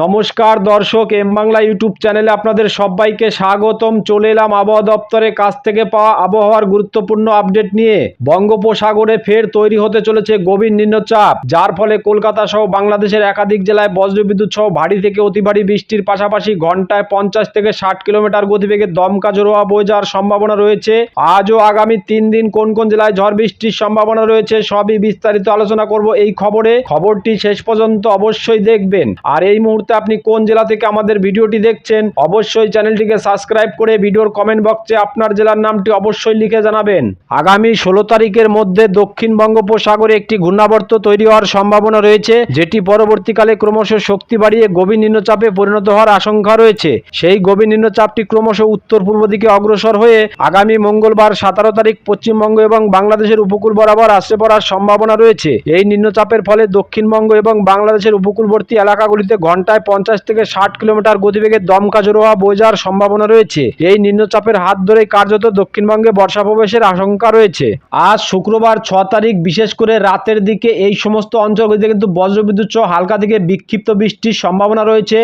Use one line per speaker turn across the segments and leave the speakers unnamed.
নমস্কার দর্শক, M Bangla YouTube চ্যানেলে আপনাদের সবাইকে স্বাগতম। চলে এলাম আবহাওয়া দপ্তরের কাছ থেকে পাওয়া আবহাওয়ার গুরুত্বপূর্ণ আপডেট নিয়ে। বঙ্গোপসাগরে ফের তৈরি হতে চলেছে গভীর নিম্নচাপ, যার ফলে কলকাতা সহ বাংলাদেশের একাধিক জেলায় বজ্রবিদ্যুৎ সহ ভারী থেকে অতি ভারী বৃষ্টির পাশাপাশি ঘন্টায় পঞ্চাশ থেকে ষাট কিলোমিটার গতিবেগে দমকা জোরোয়া বয়ে যাওয়ার সম্ভাবনা রয়েছে। আজও আগামী তিন দিন কোন কোন জেলায় ঝড় বৃষ্টির সম্ভাবনা রয়েছে সবই বিস্তারিত আলোচনা করব এই খবরে। খবরটি শেষ পর্যন্ত অবশ্যই দেখবেন। আর এই মুহূর্তে আপনি কোন জেলা থেকে আমাদের ভিডিওটি দেখছেন, অবশ্যই চ্যানেলটিকে সাবস্ক্রাইব করে ভিডিওর কমেন্ট বক্সে আপনার জেলার নামটি অবশ্যই লিখে জানাবেন। আগামী ষোলো তারিখের মধ্যে দক্ষিণ বঙ্গোপসাগরে একটি ঘূর্ণাবর্ত তৈরি হওয়ার সম্ভাবনা রয়েছে, যেটি পরবর্তীকালে ক্রমশ শক্তি বাড়িয়ে গভীর নিম্নচাপে পরিণত হওয়ার আশঙ্কা রয়েছে। সেই গভীর নিম্নচাপটি ক্রমশ উত্তর পূর্ব দিকে অগ্রসর হয়ে আগামী মঙ্গলবার সতেরো তারিখ পশ্চিমবঙ্গ এবং বাংলাদেশের উপকূল বরাবর আসতে পড়ার সম্ভাবনা রয়েছে। এই নিম্নচাপের ফলে দক্ষিণবঙ্গ এবং বাংলাদেশের উপকূলবর্তী এলাকাগুলিতে ঘন্টায় পঞ্চাশ থেকে ষাট কিলোমিটার গতিবেগে দমকা জোরোয়া যাওয়ার সম্ভাবনা রয়েছে। এই নিম্নচাপের হাত ধরে কার্যত দক্ষিণবঙ্গে বর্ষা প্রবেশের আশঙ্কা রয়েছে। আজ শুক্রবার ছ তারিখ, বিশেষ করে রাতের দিকে এই সমস্ত অঞ্চলগুলিতে কিন্তু বজ্রবিদ্যুৎ সহ হালকা থেকে বিক্ষিপ্ত বৃষ্টির সম্ভাবনা রয়েছে।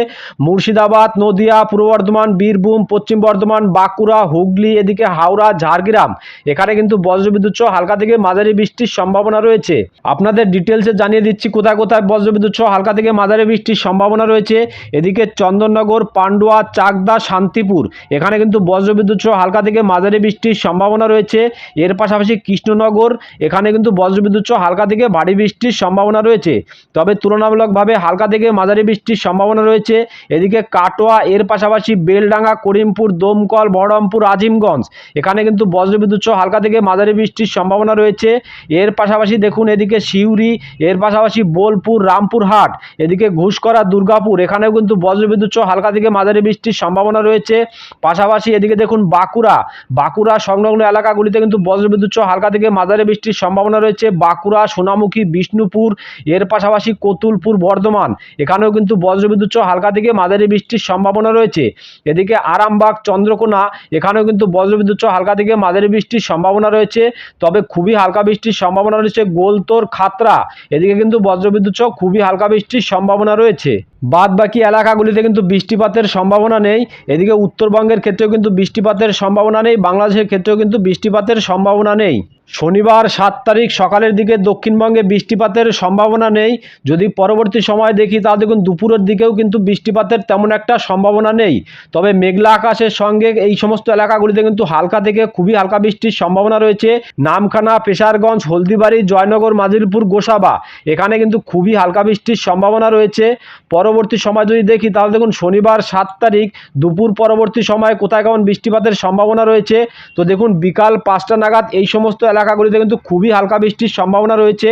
মুর্শিদাবাদ, নদিয়া, পূর্ব বর্ধমান, বীরভূম, পশ্চিম বর্ধমান, বাঁকুড়া, হুগলি, এদিকে হাওড়া, ঝাড়গ্রাম। এখানে কিন্তু বজ্রবিদ্যুৎ সহ হালকা থেকে মাঝারি বৃষ্টির সম্ভাবনা রয়েছে। আপনাদের ডিটেলসে জানিয়ে দিচ্ছি কোথায় কোথায় বজ্রবিদ্যুৎ সহ হালকা থেকে মাঝারি বৃষ্টির সম্ভাবনা রয়েছে। এদিকে চন্দননগর, পান্ডুয়া, চাকদা, শান্তিপুর। এখানে কিন্তু বজ্রবিদ্যুৎ সহ হালকা থেকে মাঝারি বৃষ্টির সম্ভাবনা রয়েছে। এর পাশাপাশি কৃষ্ণনগর, এখানে কিন্তু বজ্রবিদ্যুৎ সহ হালকা থেকে ভারী বৃষ্টির সম্ভাবনা রয়েছে। তবে তুলনামূলকভাবে হালকা থেকে মাঝারি বৃষ্টির সম্ভাবনা রয়েছে। এদিকে কাটোয়া, এর পাশাপাশি বেলডাঙ্গা, করিমপুর, দমকল, বহরমপুর, আজিমগঞ্জ। এখানে কিন্তু বজ্রবিদ্যুৎ সহ হালকা থেকে মাঝারি বৃষ্টির সম্ভাবনা রয়েছে। এর পাশাপাশি দেখুন এদিকে সিউড়ি, এর পাশাপাশি বোলপুর, রামপুরহাট। এদিকে ঘুষকরা দুর্গাপুর এখানেও কিন্তু বজ্রবিদ্যুৎ সহ হালকা থেকে মাঝারি বৃষ্টির সম্ভাবনা রয়েছে। পাশাপাশি এদিকে দেখুন বাঁকুড়া। বাঁকুড়া সংলগ্ন এলাকাগুলিতে কিন্তু বজ্রবিদ্যুৎ সহ হালকা থেকে মাঝারি বৃষ্টির সম্ভাবনা রয়েছে। বাঁকুড়া, সোনামুখী, বিষ্ণুপুর, এর পাশাপাশি কতুলপুর, বর্ধমান। এখানেও কিন্তু বজ্রবিদ্যুৎ সহ হালকা থেকে মাঝারি বৃষ্টির সম্ভাবনা রয়েছে। এদিকে আরামবাগ, চন্দ্রকোনা, এখানেও কিন্তু বজ্রবিদ্যুৎ সহ হালকা থেকে মাঝারি বৃষ্টির সম্ভাবনা রয়েছে। তবে খুবই হালকা বৃষ্টির সম্ভাবনা রয়েছে গোলতোর খাতরা এদিকে কিন্তু বজ্রবিদ্যুৎ সহ খুবই হালকা বৃষ্টির সম্ভাবনা রয়েছে। বাদ বাকি এলাকাগুলিতে কিন্তু বৃষ্টিপাতের সম্ভাবনা নেই। এদিকে উত্তরবঙ্গের ক্ষেত্রেও কিন্তু বৃষ্টিপাতের সম্ভাবনা নেই। বাংলাদেশের ক্ষেত্রেও কিন্তু বৃষ্টিপাতের সম্ভাবনা নেই। শনিবার সাত তারিখ সকালের দিকে দক্ষিণবঙ্গে বৃষ্টিপাতের সম্ভাবনা নেই। যদি পরবর্তী সময় দেখি তা দেখুন দুপুরের দিকেও কিন্তু বৃষ্টিপাতের তেমন একটা সম্ভাবনা নেই। তবে মেঘলা আকাশের সঙ্গে এই সমস্ত এলাকাগুলিতে কিন্তু হালকা থেকে খুবই হালকা বৃষ্টির সম্ভাবনা রয়েছে। নামখানা, পেশারগঞ্জ, হলদিবাড়ি, জয়নগর মাজিলপুর গোসাবা, এখানে কিন্তু খুবই হালকা বৃষ্টির সম্ভাবনা রয়েছে। পরবর্তী সময় যদি দেখি, তাহলে দেখুন শনিবার সাত তারিখ দুপুর পরবর্তী সময় কোথায় কেমন বৃষ্টিপাতের সম্ভাবনা রয়েছে। তো দেখুন বিকাল পাঁচটা নাগাদ এই সমস্ত এলাকাগুলিতে কিন্তু খুবই হালকা বৃষ্টির সম্ভাবনা রয়েছে।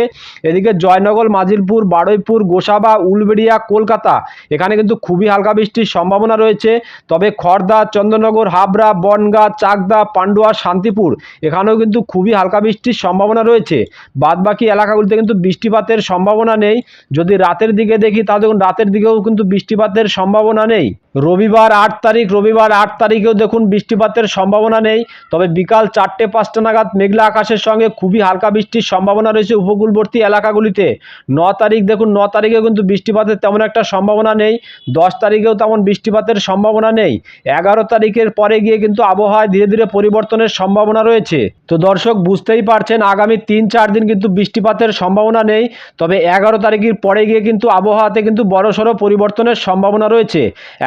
এদিকে জয়নগর, মাজিলপুর, বারুইপুর, গোসাবা, উলবেড়িয়া, কলকাতা এখানে কিন্তু খুবই হালকা বৃষ্টির সম্ভাবনা রয়েছে। তবে খড়দা চন্দ্রনগর হাবড়া, বনগা, চাকদা, পান্ডুয়া, শান্তিপুর এখানেও কিন্তু খুবই হালকা বৃষ্টির সম্ভাবনা রয়েছে। বাদবাকি এলাকাগুলিতে কিন্তু বৃষ্টিপাতের সম্ভাবনা নেই। যদি রাতের দিকে দেখি তাহলে দেখুন রাতের দিকেও কিন্তু বৃষ্টিপাতের সম্ভাবনা নেই। রবিবার আট তারিখ, রবিবার আট তারিখেও দেখুন বৃষ্টিপাতের সম্ভাবনা নেই। তবে বিকাল চারটে পাঁচটা নাগাদ মেঘলা আকাশের সঙ্গে খুবই হালকা বৃষ্টির সম্ভাবনা রয়েছে উপকূলবর্তী এলাকাগুলিতে। ন তারিখ, দেখুন, ন তারিখেও কিন্তু বৃষ্টিপাতের তেমন একটা সম্ভাবনা নেই। দশ তারিখেও তেমন বৃষ্টিপাতের সম্ভাবনা নেই। এগারো তারিখের পরে গিয়ে কিন্তু আবহাওয়ায় ধীরে ধীরে পরিবর্তনের সম্ভাবনা রয়েছে। তো দর্শক, বুঝতেই পারছেন, আগামী তিন চার দিন কিন্তু বৃষ্টিপাতের সম্ভাবনা নেই। তবে এগারো তারিখের পরে গিয়ে কিন্তু আবহাওয়াতে কিন্তু বড়সড় পরিবর্তনের সম্ভাবনা রয়েছে।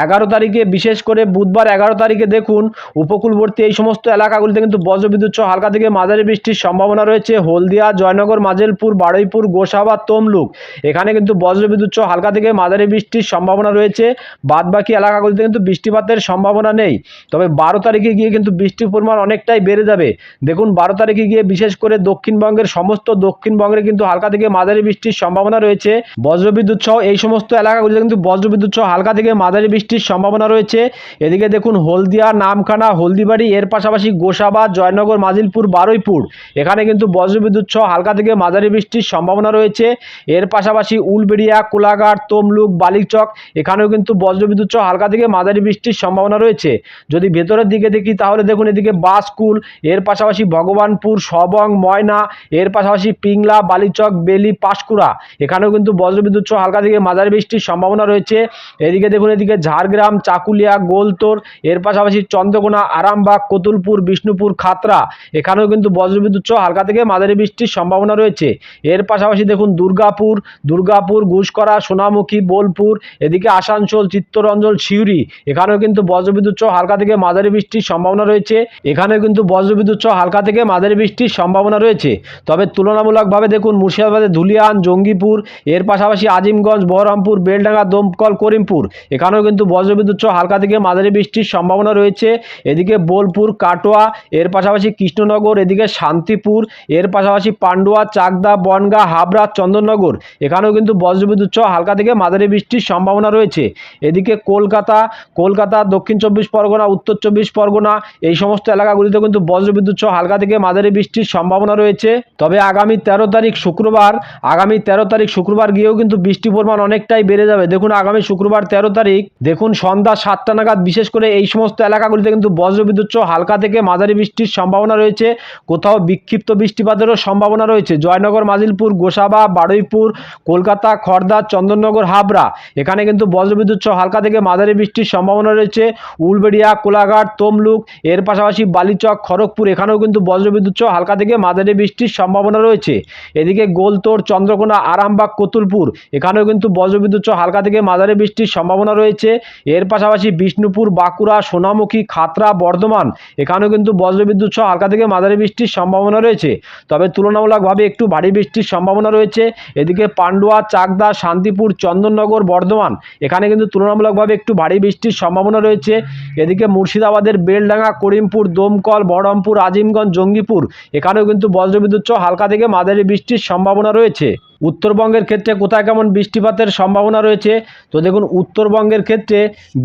এগারো তারিখে, বিশেষ করে বুধবার এগারো তারিখে দেখুন, উপকূলবর্তী এই সমস্ত এলাকাগুলিতে কিন্তু বজ্রবিদ্যুৎ হালকা থেকে মাঝারি বৃষ্টির সম্ভাবনা রয়েছে হলদিয়া, জয়নগর, মাজেলপুর, বারুইপুর, গোসাবা, তমলুক। এখানে কিন্তু বজ্রবিদ্যুৎ সহ হালকা থেকে মাঝারি বৃষ্টির সম্ভাবনা রয়েছে। বাদবাকি এলাকাগুলিতে কিন্তু বৃষ্টিপাতের সম্ভাবনা নেই। তবে বারো তারিখে গিয়ে কিন্তু বৃষ্টির পরিমাণ অনেকটাই বেড়ে যাবে। দেখুন, বারো তারিখে গিয়ে বিশেষ করে দক্ষিণবঙ্গের সমস্ত দক্ষিণবঙ্গের কিন্তু হালকা থেকে মাঝারি বৃষ্টির সম্ভাবনা রয়েছে। বজ্রবিদ্যুৎ সহ এই সমস্ত এলাকাগুলিতে কিন্তু বজ্রবিদ্যুৎ সহ হালকা থেকে মাঝারি বৃষ্টির সম্ভাবনা রয়েছে। এদিকে দেখুন, হলদিয়া, নামখানা, হলদিবাড়ি, এর পাশাপাশি গোসাবা, জয়নগর, মাজিলপুর, বারুইপুর। এখানে কিন্তু বজ্রবিদ্যুৎ সহ হালকা থেকে মাঝারি বৃষ্টির সম্ভাবনা রয়েছে। এর পাশাপাশি উলবেড়িয়া, কোলাঘাট, তমলুক বালিকচক এখানেও কিন্তু বজ্রবিদ্যুৎ সহ হালকা থেকে মাঝারি বৃষ্টির সম্ভাবনা রয়েছে। যদি ভেতরের দিকে দেখি তাহলে দেখুন এদিকে বাসকুল, এর পাশাপাশি ভগবানপুর, সবং, ময়না, এর পাশাপাশি পিংলা, বালিচক, বেলি, পাঁশকুড়া। এখানেও কিন্তু বজ্রবিদ্যুৎ সহ হালকা থেকে মাঝারি বৃষ্টির সম্ভাবনা রয়েছে। এদিকে দেখুন এদিকে ঝাড়গ্রাম, চাকুলিয়া, গোলতোর, এর পাশাপাশি চন্দ্রকোনা, আরামবাগ, কতুলপুর, বিষ্ণুপুর, খাতরা। এখানেও কিন্তু বজ্রবিদ্যুৎ সহ হালকা থেকে মাঝারি বৃষ্টির সম্ভাবনা রয়েছে। এর পাশাপাশি দেখুন দুর্গাপুর দুর্গাপুর, ঘুষকরা, সোনামুখী, বোলপুর, এদিকে আসানসোল, চিত্তরঞ্জন, সিউড়ি, এখানেও কিন্তু বজ্রবিদ্যুৎ সহ হালকা থেকে মাঝারি বৃষ্টির সম্ভাবনা রয়েছে। এখানেও কিন্তু বজ্রবিদ্যুৎ সহ হালকা থেকে মাঝারি বৃষ্টির সম্ভাবনা রয়েছে। তবে তুলনামূলকভাবে দেখুন মুর্শিদাবাদের ধুলিয়ান, জঙ্গিপুর, এর পাশাপাশি আজিমগঞ্জ, বহরমপুর, বেলডাঙ্গা, দমকল, করিমপুর, এখানেও কিন্তু বজ্রবিদ্যুৎ সহ হালকা থেকে মাঝারি বৃষ্টির সম্ভাবনা রয়েছে। এদিকে বোলপুর, কাটোয়া, এর পাশাপাশি কৃষ্ণনগর, এদিকে শান্তিপুর, এর পাশাপাশি পান্ডুয়া, চাকদা, বনগা, হাবড়া, চন্দননগর। এখানেও কিন্তু বজ্রবিদ্যুৎ সহ হালকা থেকে মাঝারি বৃষ্টির সম্ভাবনা রয়েছে। এদিকে কলকাতা কলকাতা, দক্ষিণ চব্বিশ পরগনা, উত্তর চব্বিশ পরগনা, এই সমস্ত এলাকাগুলিতে কিন্তু বজ্রবিদ্যুৎ সহ হালকা থেকে মাঝারি বৃষ্টির সম্ভাবনা রয়েছে। তবে আগামী তেরো তারিখ শুক্রবার, আগামী তেরো তারিখ শুক্রবার গিয়েও কিন্তু বৃষ্টির পরিমাণ অনেকটাই বেড়ে যাবে। দেখুন, আগামী শুক্রবার তেরো তারিখ, দেখুন সন্ধ্যা সাতটা নাগাদ, বিশেষ করে এই সমস্ত এলাকাগুলিতে কিন্তু বজ্রবিদ্যুৎ সহ হালকা থেকে মাঝারি বৃষ্টির সম্ভাবনা রয়েছে। কোথাও বিক্ষিপ্ত বৃষ্টিপাতেরও সম্ভাবনা রয়েছে। জয়নগর, মাজিলপুর, গোসাবা, বারুইপুর, কলকাতা খড়দা চন্দননগর, হাবড়া। এখানে কিন্তু বজ্রবিদ্যুৎ সহ হালকা থেকে মাঝারি বৃষ্টির সম্ভাবনা রয়েছে। উলবেড়িয়া, কোলাঘাট, তমলুক, এর পাশাপাশি বালিচক, খড়গপুর, এখানেও কিন্তু বজ্রবিদ্যুৎ সহ হালকা থেকে মাঝারি বৃষ্টির সম্ভাবনা রয়েছে। এদিকে গোলতোড় চন্দ্রকোনা, আরামবাগ, কতুলপুর, এখানেও কিন্তু বজ্রবিদ্যুৎ সহ হালকা থেকে মাঝারি বৃষ্টির সম্ভাবনা রয়েছে। এর পাশাপাশি বিষ্ণুপুর, বাঁকুড়া, সোনামুখী, খাতরা, বর্ধমান, এখানেও কিন্তু বজ্রবিদ্যুৎ সহ হালকা থেকে মাঝারি বৃষ্টির সম্ভাবনা রয়েছে। তবে তুলনামূলকভাবে একটু ভারী বৃষ্টির সম্ভাবনা রয়েছে। এদিকে পান্ডুয়া, চাকদা, শান্তিপুর, চন্দননগর, বর্ধমান, এখানে কিন্তু তুলনামূলকভাবে একটু ভারী বৃষ্টির সম্ভাবনা রয়েছে। এদিকে মুর্শিদাবাদের বেলডাঙ্গা, করিমপুর, দমকল, বহরমপুর, আজিমগঞ্জ, জঙ্গিপুর, এখানেও কিন্তু বজ্রবিদ্যুৎ হালকা থেকে মাঝারি বৃষ্টির সম্ভাবনা রয়েছে। উত্তরবঙ্গের ক্ষেত্রে কোথায় কেমন বৃষ্টিপাতের সম্ভাবনা রয়েছে? তো দেখুন, উত্তরবঙ্গের ক্ষেত্রে,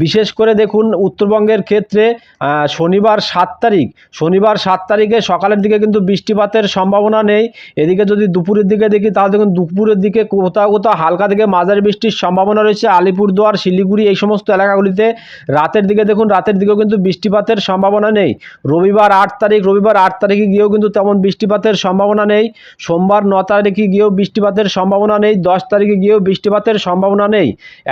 বিশেষ করে দেখুন, উত্তরবঙ্গের ক্ষেত্রে শনিবার সাত তারিখ, শনিবার সাত তারিখে সকালের দিকে কিন্তু বৃষ্টিপাতের সম্ভাবনা নেই। এদিকে যদি দুপুরের দিকে দেখি, তাহলে দেখুন, দুপুরের দিকে কোথাও কোথাও হালকা থেকে মাঝারি বৃষ্টির সম্ভাবনা রয়েছে। আলিপুরদুয়ার, শিলিগুড়ি এই সমস্ত এলাকাগুলিতে রাতের দিকে দেখুন, রাতের দিকেও কিন্তু বৃষ্টিপাতের সম্ভাবনা নেই। রবিবার আট তারিখ, রবিবার আট তারিখে গিয়েও কিন্তু তেমন বৃষ্টিপাতের সম্ভাবনা নেই। সোমবার ন তারিখে গিয়েও বৃষ্টিপাতের সম্ভাবনা নেই, দশ তারিখে গিয়েও বৃষ্টিপাতের সম্ভাবনা নেই।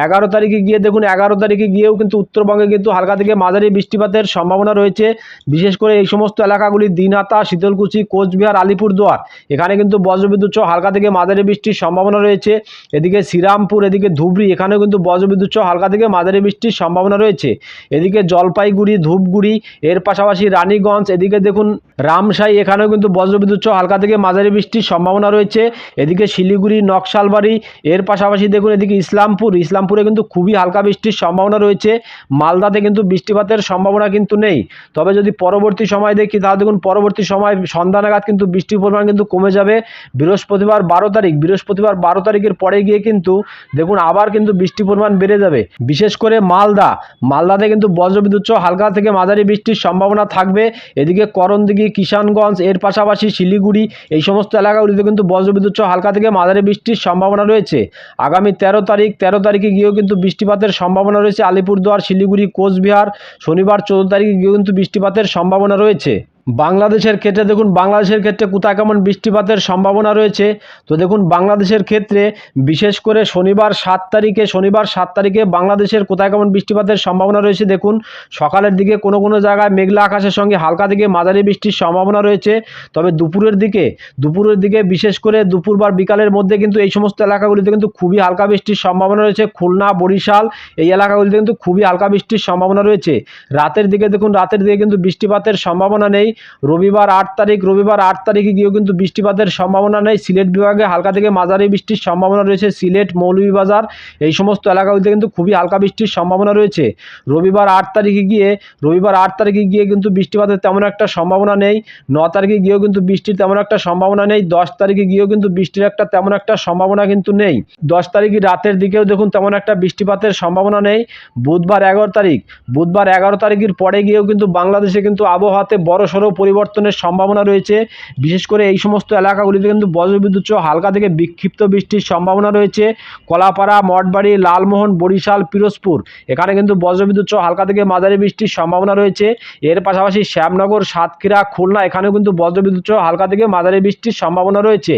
এগারো তারিখে গিয়ে দেখুন, এগারো তারিখে গিয়েও কিন্তু উত্তরবঙ্গে কিন্তু হালকা থেকে মাঝারি বৃষ্টিপাতের সম্ভাবনা রয়েছে। বিশেষ করে এই সমস্ত এলাকাগুলি দিনহাতা শীতলকুচি, কোচবিহার, আলিপুরদুয়ার, এখানে কিন্তু বজ্রবিদ্যুৎ সহ হালকা থেকে মাঝারি বৃষ্টির সম্ভাবনা রয়েছে। এদিকে শ্রীরামপুর, এদিকে ধুবড়ি, এখানেও কিন্তু বজ্রবিদ্যুৎ সহ হালকা থেকে মাঝারি বৃষ্টির সম্ভাবনা রয়েছে। এদিকে জলপাইগুড়ি, ধূপগুড়ি, এর পাশাপাশি রানীগঞ্জ, এদিকে দেখুন রামসাই, এখানেও কিন্তু বজ্রবিদ্যুৎ সহ হালকা থেকে মাঝারি বৃষ্টির সম্ভাবনা রয়েছে। এদিকে শিলিগুড়ি নকশালবাড়ি, এর পাশাপাশি দেখুন এদিকে ইসলামপুর। ইসলামপুরে কিন্তু খুবই হালকা বৃষ্টির সম্ভাবনা রয়েছে। মালদাতে কিন্তু বৃষ্টিপাতের সম্ভাবনা কিন্তু নেই। তবে যদি পরবর্তী সময় দেখি, তাহলে দেখুন পরবর্তী সময় সন্ধ্যা নাগাদ কিন্তু বৃষ্টির পরিমাণ কিন্তু কমে যাবে। বৃহস্পতিবার বারো তারিখ, বৃহস্পতিবার বারো তারিখের পরে গিয়ে কিন্তু দেখুন আবার কিন্তু বৃষ্টির পরিমাণ বেড়ে যাবে। বিশেষ করে মালদা। মালদাতে কিন্তু বজ্রবিদ্যুৎ হালকা থেকে মাঝারি বৃষ্টির সম্ভাবনা থাকবে। এদিকে করণদিঘি, কিষানগঞ্জ, এর পাশাপাশি শিলিগুড়ি, এই সমস্ত এলাকাগুলিতে কিন্তু বজ্রবিদ্যুৎ হালকা থেকে মাঝারি বৃষ্টির সম্ভাবনা রয়েছে। আগামী তেরো তারিখ, তেরো তারিখে গিয়েও কিন্তু বৃষ্টিপাতের সম্ভাবনা রয়েছে। আলিপুরদুয়ার, শিলিগুড়ি, কোচবিহার, শনিবার চৌদ্দ তারিখে গিয়েও কিন্তু বৃষ্টিপাতের সম্ভাবনা রয়েছে। বাংলাদেশের ক্ষেত্রে দেখুন, বাংলাদেশের ক্ষেত্রে কোথায় কেমন বৃষ্টিপাতের সম্ভাবনা রয়েছে? তো দেখুন, বাংলাদেশের ক্ষেত্রে বিশেষ করে শনিবার সাত তারিখে, শনিবার সাত তারিখে বাংলাদেশের কোথায় কেমন বৃষ্টিপাতের সম্ভাবনা রয়েছে? দেখুন, সকালের দিকে কোনো কোনো জায়গায় মেঘলা আকাশের সঙ্গে হালকা থেকে মাঝারি বৃষ্টির সম্ভাবনা রয়েছে। তবে দুপুরের দিকে দুপুরের দিকে বিশেষ করে দুপুর বা বিকালের মধ্যে কিন্তু এই সমস্ত এলাকাগুলিতে কিন্তু খুবই হালকা বৃষ্টির সম্ভাবনা রয়েছে। খুলনা, বরিশাল এই এলাকাগুলিতে কিন্তু খুবই হালকা বৃষ্টির সম্ভাবনা রয়েছে। রাতের দিকে দেখুন, রাতের দিকে কিন্তু বৃষ্টিপাতের সম্ভাবনা নেই। রবিবার আট তারিখ, রবিবার আট তারিখে গিয়েও কিন্তু বৃষ্টিপাতের সম্ভাবনা নেই। সিলেট বিভাগে হালকা থেকে মাঝারি বৃষ্টির সম্ভাবনা রয়েছে। সিলেট মৌলভীবাজার, এই সমস্ত এলাকাগুলিতে কিন্তু খুবই হালকা বৃষ্টির সম্ভাবনা রয়েছে। রবিবার আট তারিখে গিয়ে, রবিবার আট তারিখে গিয়ে কিন্তু বৃষ্টিপাতের তেমন একটা সম্ভাবনা নেই। ন তারিখে গিয়েও কিন্তু বৃষ্টির তেমন একটা সম্ভাবনা নেই। দশ তারিখে গিয়েও কিন্তু বৃষ্টির একটা তেমন একটা সম্ভাবনা কিন্তু নেই। দশ তারিখে রাতের দিকেও দেখুন তেমন একটা বৃষ্টিপাতের সম্ভাবনা নেই। বুধবার এগারো তারিখ, বুধবার এগারো তারিখের পরে গিয়েও কিন্তু বাংলাদেশে কিন্তু আবহাওয়াতে বড় বড়সড় পরিবর্তনের সম্ভাবনা রয়েছে। বিশেষ করে এই সমস্ত এলাকাগুলিতে কিন্তু বজ্রবিদ্যুৎ সহ হালকা থেকে বিক্ষিপ্ত বৃষ্টির সম্ভাবনা রয়েছে। কলাপাড়া, মঠবাড়ি, লালমোহন, বরিশাল, পিরোজপুর, এখানে কিন্তু বজ্রবিদ্যুৎ সহ হালকা থেকে মাঝারি বৃষ্টির সম্ভাবনা রয়েছে। এর পাশাপাশি শ্যামনগর, সাতক্ষীরা, খুলনা, এখানেও কিন্তু বজ্রবিদ্যুৎ সহ হালকা থেকে মাঝারি বৃষ্টির সম্ভাবনা রয়েছে।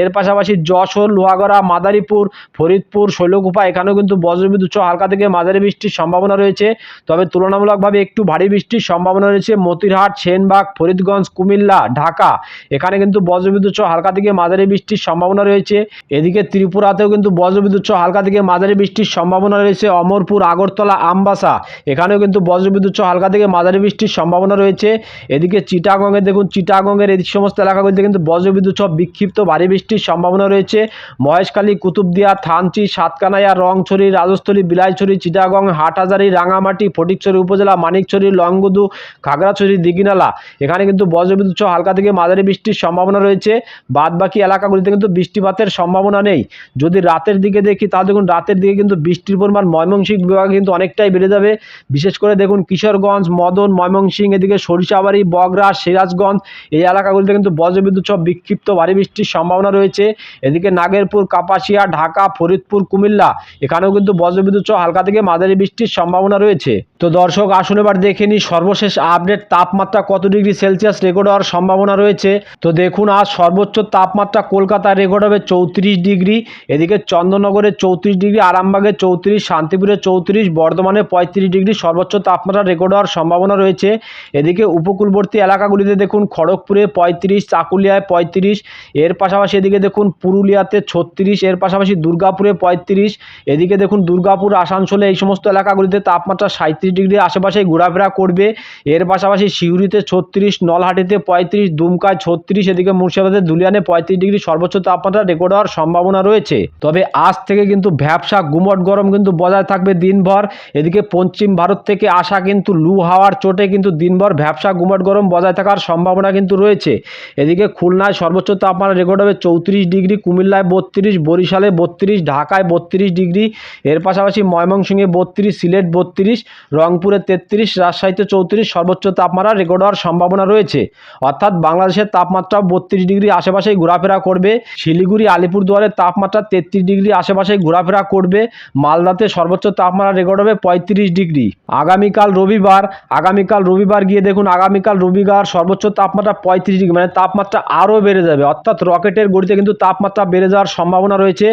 এর পাশাপাশি যশোর, লোহাগড়া, মাদারীপুর, ফরিদপুর, শৈলকুপা, এখানেও কিন্তু বজ্রবিদ্যুৎ সহ হালকা থেকে মাঝারি বৃষ্টির সম্ভাবনা রয়েছে। তবে তুলনামূলকভাবে একটু ভারী বৃষ্টির সম্ভাবনা রয়েছে। মতিরহাট, সেনবাগ ফরিদগঞ্জ, কুমিল্লা, ঢাকা। এখানে কিন্তু বজ্রবিদ্যুৎ সহ হালকা থেকে মাঝারি বৃষ্টির সম্ভাবনা রয়েছে। এদিকে ত্রিপুরাতেও কিন্তু বজ্রবিদ্যুৎ সহ হালকা থেকে মাঝারি বৃষ্টির সম্ভাবনা রয়েছে। অমরপুর, আগরতলা, আমবাসা, এখানেও কিন্তু বজ্রবিদ্যুৎ সহ হালকা থেকে মাঝারি বৃষ্টির সম্ভাবনা রয়েছে। এদিকে চিটাগঙ্গে দেখুন, চিটাগংয়ের এই সমস্ত এলাকাগুলিতে কিন্তু বজ্রবিদ্যুৎ সহ বিক্ষিপ্ত ভারী বৃষ্টির সম্ভাবনা রয়েছে। মহেশখালী, কুতুবদিয়া, থানচি, সাতকানাইয়া, রংছড়ি, রাজস্থলী, বিলাইছড়ি, চিটাগং, হাটহাজারি, রাঙামাটি, ফটিকছড়ি উপজেলা, মানিকছড়ি, লংগুদু, খাগড়াছড়ি, দিঘিনালা। এখানে কিন্তু বজ্রবিদ্যুৎ সহ হালকা থেকে মাঝারি বৃষ্টির সম্ভাবনা রয়েছে। বাদ বাকি এলাকাগুলিতে কিন্তু বৃষ্টিপাতের সম্ভাবনা নেই। যদি রাতের দিকে দেখি, তাহলে দেখুন রাতের দিকে কিন্তু বৃষ্টির পরিমাণ ময়মনসিংহ বিভাগে কিন্তু অনেকটাই বেড়ে যাবে। বিশেষ করে দেখুন কিশোরগঞ্জ, মদন, ময়মনসিংহ, এদিকে সরিষাবাড়ি, বগরা, সিরাজগঞ্জ এই এলাকাগুলিতে কিন্তু বজ্রবিদ্যুৎ সহ বিক্ষিপ্ত ভারী বৃষ্টির সম্ভাবনা রয়েছে। এদিকে নাগেরপুর, কাপাসিয়া, ঢাকা, ফরিদপুর, কুমিল্লা এখানেও কিন্তু বজ্রবিদ্যুৎ সহ হালকা থেকে মাঝারি বৃষ্টির সম্ভাবনা রয়েছে। তো দর্শক, আসুন এবার দেখে নিই সর্বশেষ আপডেট, তাপমাত্রা কত ডিগ্রি সেলসিয়াস রেকর্ড হওয়ার সম্ভাবনা রয়েছে। তো দেখুন, আজ সর্বোচ্চ তাপমাত্রা কলকাতায় রেকর্ড হবে চৌত্রিশ ডিগ্রি, এদিকে চন্দননগরে চৌত্রিশ ডিগ্রি, আরামবাগে চৌত্রিশ, শান্তিপুরে চৌত্রিশ, বর্ধমানে পঁয়ত্রিশ ডিগ্রি সর্বোচ্চ তাপমাত্রা রেকর্ড হওয়ার সম্ভাবনা রয়েছে। এদিকে উপকূলবর্তী এলাকাগুলিতে দেখুন, খড়গপুরে পঁয়ত্রিশ, চাকুলিয়ায় পঁয়ত্রিশ, এর পাশাপাশি এদিকে দেখুন, পুরুলিয়াতে ছত্রিশ, এর পাশাপাশি দুর্গাপুরে পঁয়ত্রিশ, এদিকে দেখুন, দুর্গাপুর, আসানসোলে এই সমস্ত এলাকাগুলিতে তাপমাত্রা সাঁত্রিশ ডিগ্রি আশেপাশে ঘোরাফেরা করবে। এর পাশাপাশি সিউড়িতে ছত্রিশ নলহাটিতে পঁয়ত্রিশ, দুমকায় ছত্রিশ, এদিকে মুর্শিদাবাদের ধুলিয়ানে পঁয়ত্রিশ ডিগ্রি সর্বোচ্চ তাপমাত্রা রেকর্ড হওয়ার সম্ভাবনা রয়েছে। তবে আজ থেকে কিন্তু ভ্যাবসা গুমট গরম কিন্তু বজায় থাকবে দিনভর। এদিকে পশ্চিম ভারত থেকে আসা কিন্তু লু হাওয়ার চোটে কিন্তু দিনভর ভ্যাবসা গুমট গরম বজায় থাকার সম্ভাবনা কিন্তু রয়েছে। এদিকে খুলনায় সর্বোচ্চ তাপমাত্রা রেকর্ড হবে চৌত্রিশ ডিগ্রি, কুমিল্লায় বত্রিশ, বরিশালে বত্রিশ, ঢাকায় বত্রিশ ডিগ্রি, এর পাশাপাশি ময়মনসিংহে বত্রিশ, সিলেট বত্রিশ, রংপুরে তেত্রিশ, রাজশাহীতে চৌত্রিশ, সর্বোচ্চ তাপমাত্রা রেকর্ড হওয়ার সম্ভাবনা রয়েছে। অর্থাৎ বাংলাদেশের তাপমাত্রা বত্রিশ ডিগ্রি আশেপাশেই ঘোরাফেরা করবে। শিলিগুড়ি আলিপুরদুয়ারের তাপমাত্রা তেত্রিশ ডিগ্রি আশেপাশেই ঘোরাফেরা করবে। মালদাতে সর্বোচ্চ তাপমাত্রা রেকর্ড হবে পঁয়ত্রিশ ডিগ্রি। আগামীকাল রবিবার আগামীকাল রবিবার গিয়ে দেখুন, আগামীকাল রবিবার সর্বোচ্চ তাপমাত্রা পঁয়ত্রিশ ডিগ্রি মানে তাপমাত্রা আরও বেড়ে যাবে। অর্থাৎ রকেটের গড়িতে কিন্তু তাপমাত্রা বেড়ে যাওয়ার সম্ভাবনা রয়েছে।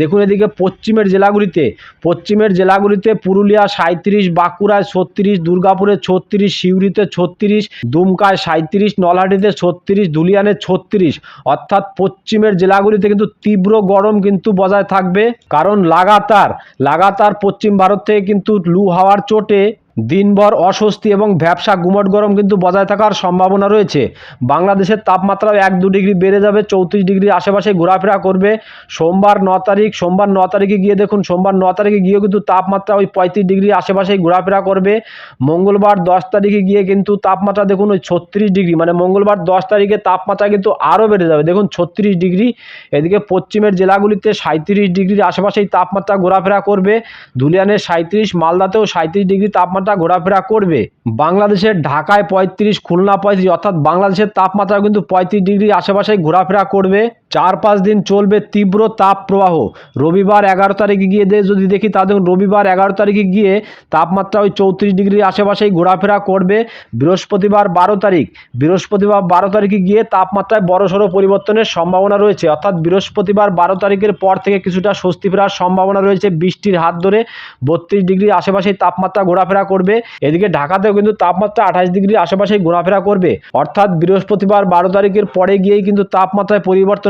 দেখুন এদিকে পশ্চিমের জেলাগুলিতে পশ্চিমের জেলাগুলিতে পুরুলিয়া সাঁত্রিশ বাঁকুড়ায় ছত্রিশ, দুর্গাপুরে ছত্রিশ, সিউড়িতে ছত্রিশ দুমকায় সাঁত্রিশ নলহাটিতে ছত্রিশ ধুলিয়ানে ছত্রিশ। অর্থাৎ পশ্চিমের জেলাগুলিতে কিন্তু তীব্র গরম কিন্তু বজায় থাকবে। কারণ লাগাতার লাগাতার পশ্চিম ভারত থেকে কিন্তু লু হাওয়ার চোটে দিনভর অস্বস্তি এবং ব্যবসা গুমট গরম কিন্তু বজায় থাকার সম্ভাবনা রয়েছে। বাংলাদেশের তাপমাত্রাও এক দু ডিগ্রি বেড়ে যাবে, চৌত্রিশ ডিগ্রি আশেপাশে ঘোরাফেরা করবে। সোমবার ন তারিখ, সোমবার ন তারিখে গিয়ে দেখুন, সোমবার ন তারিখে গিয়েও কিন্তু তাপমাত্রা ওই পঁয়ত্রিশ ডিগ্রি আশেপাশেই ঘোরাফেরা করবে। মঙ্গলবার দশ তারিখে গিয়ে কিন্তু তাপমাত্রা দেখুন ওই ছত্রিশ ডিগ্রি মানে মঙ্গলবার দশ তারিখে তাপমাত্রা কিন্তু আরও বেড়ে যাবে। দেখুন, ছত্রিশ ডিগ্রি, এদিকে পশ্চিমের জেলাগুলিতে সাঁত্রিশ ডিগ্রির আশেপাশেই তাপমাত্রা ঘোরাফেরা করবে। ধুলিয়ানের সাঁত্রিশ মালদাতেও সাঁত্রিশ ডিগ্রি তাপমাত্রা ঘোরাফেরা করবে? বাংলাদেশের ঢাকায় পঁয়ত্রিশ খুলনা পঁয়ত্রিশ, অর্থাৎ বাংলাদেশের তাপমাত্রা কিন্তু পঁয়ত্রিশ ডিগ্রি আশেপাশে ঘোরাফেরা করবে। চার পাঁচ দিন চলবে তীব্র তাপ প্রবাহ রবিবার এগারো তারিখে গিয়ে যদি দেখি তা দেখুন, রবিবার এগারো তারিখে গিয়ে তাপমাত্রা ওই চৌত্রিশ ডিগ্রি আশেপাশেই ঘোরাফেরা করবে। বৃহস্পতিবার বারো তারিখ। বৃহস্পতিবার বারো তারিখে গিয়ে তাপমাত্রায় বড়সড় পরিবর্তনের সম্ভাবনা রয়েছে। অর্থাৎ বৃহস্পতিবার বারো তারিখের পর থেকে কিছুটা স্বস্তি ফেরার সম্ভাবনা রয়েছে বৃষ্টির হাত ধরে। বত্রিশ ডিগ্রি আশেপাশেই তাপমাত্রা ঘোরাফেরা করবে। এদিকে ঢাকাতেও কিন্তু তাপমাত্রা আঠাশ ডিগ্রি আশেপাশেই ঘোরাফেরা করবে। অর্থাৎ বৃহস্পতিবার বারো তারিখের পরে গিয়েই কিন্তু তাপমাত্রায়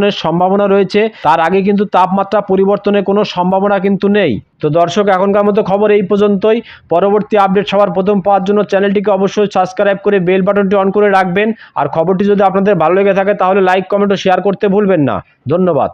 পরিবর্তনের সম্ভাবনা রয়েছে, তার আগে কিন্তু তাপমাত্রা পরিবর্তনের কোনো সম্ভাবনা কিন্তু নেই। তো দর্শক, এখনকার মতো খবর এই পর্যন্তই। পরবর্তী আপডেট সবার প্রথম পাওয়ার জন্য চ্যানেলটিকে অবশ্যই সাবস্ক্রাইব করে বেল বাটনটি অন করে রাখবেন। আর খবরটি যদি আপনাদের ভালো লেগে থাকে, তাহলে লাইক কমেন্ট ও শেয়ার করতে ভুলবেন না। ধন্যবাদ।